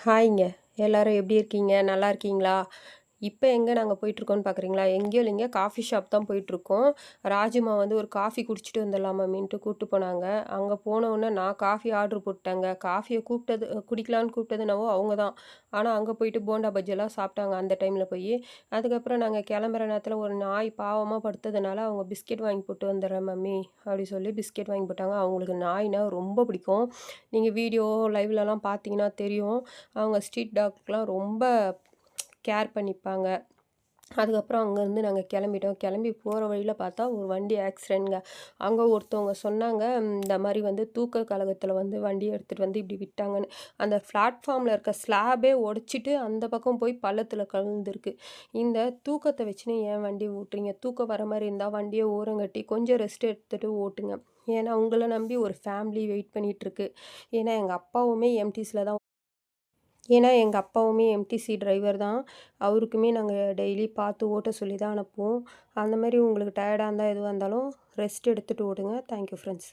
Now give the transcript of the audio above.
ஹாய்ங்க. எல்லாரும் எப்படி இருக்கீங்க? நல்லா இருக்கீங்களா? இப்போ எங்கே நாங்கள் போயிட்டுருக்கோன்னு பார்க்குறீங்களா எங்கேயோ இல்லைங்க காஃபி ஷாப் தான் போயிட்டுருக்கோம். ராஜுமா வந்து ஒரு காஃபி குடிச்சிட்டு வந்துடலாம் மம்மின்ட்டு கூப்பிட்டு போனாங்க. அங்கே போனவுடனே நான் காஃபி ஆர்டர் போட்டேங்க காஃபியை கூப்பிட்டது குடிக்கலான்னு கூப்பிட்டதுனாவோ அவங்க தான். ஆனால் அங்கே போயிட்டு போண்டா பஜ்ஜெல்லாம் சாப்பிட்டாங்க அந்த டைமில் போய். அதுக்கப்புறம் நாங்கள் கிளம்புற நேரத்தில் ஒரு நாய் பாவமாக படுத்ததுனால அவங்க பிஸ்கெட் வாங்கி போட்டு வந்துடுறேன் மம்மி அப்படி சொல்லி பிஸ்கெட் வாங்கி போட்டாங்க. அவங்களுக்கு நாய்னா ரொம்ப பிடிக்கும். நீங்கள் வீடியோ லைவ்லலாம் பார்த்தீங்கன்னா தெரியும். அவங்க ஸ்ட்ரீட் டாக்லாம் ரொம்ப கேர் பண்ணிப்பாங்க. அதுக்கப்புறம் அங்கேருந்து நாங்கள் கிளம்பிட்டோம். கிளம்பி போகிற வழியில் பார்த்தா ஒரு வண்டி ஆக்சிடெண்ட்ங்க அங்கே ஒருத்தவங்க சொன்னாங்க இந்த மாதிரி வந்து தூக்க கழகத்தில் வந்து வண்டி எடுத்துகிட்டு வந்து இப்படி விட்டாங்கன்னு. அந்த பிளாட்ஃபார்மில் இருக்க ஸ்லாபே உடச்சிட்டு அந்த பக்கம் போய் பள்ளத்தில் கலந்துருக்கு இந்த தூக்கத்தை வச்சுன்னு ஏன் வண்டி ஓட்டுறீங்க? தூக்கம் வர மாதிரி இருந்தால் வண்டியை ஓரங்கட்டி கொஞ்சம் ரெஸ்ட் எடுத்துகிட்டு ஓட்டுங்க. ஏன்னா உங்களை நம்பி ஒரு ஃபேமிலி வெயிட் பண்ணிகிட்ருக்கு ஏன்னா எங்கள் அப்பாவுமே எம்டிஸில் தான் ஏன்னா எங்கள் அப்பாவுமே எம்டிசி டிரைவர் தான். அவருக்குமே நாங்கள் டெய்லி பார்த்து ஓட்ட சொல்லி தான் அனுப்புவோம். அந்த மாதிரி உங்களுக்கு டயர்டாக இருந்தால் எதுவாக இருந்தாலும் ரெஸ்ட் எடுத்துகிட்டு ஓடுங்க. Thank you friends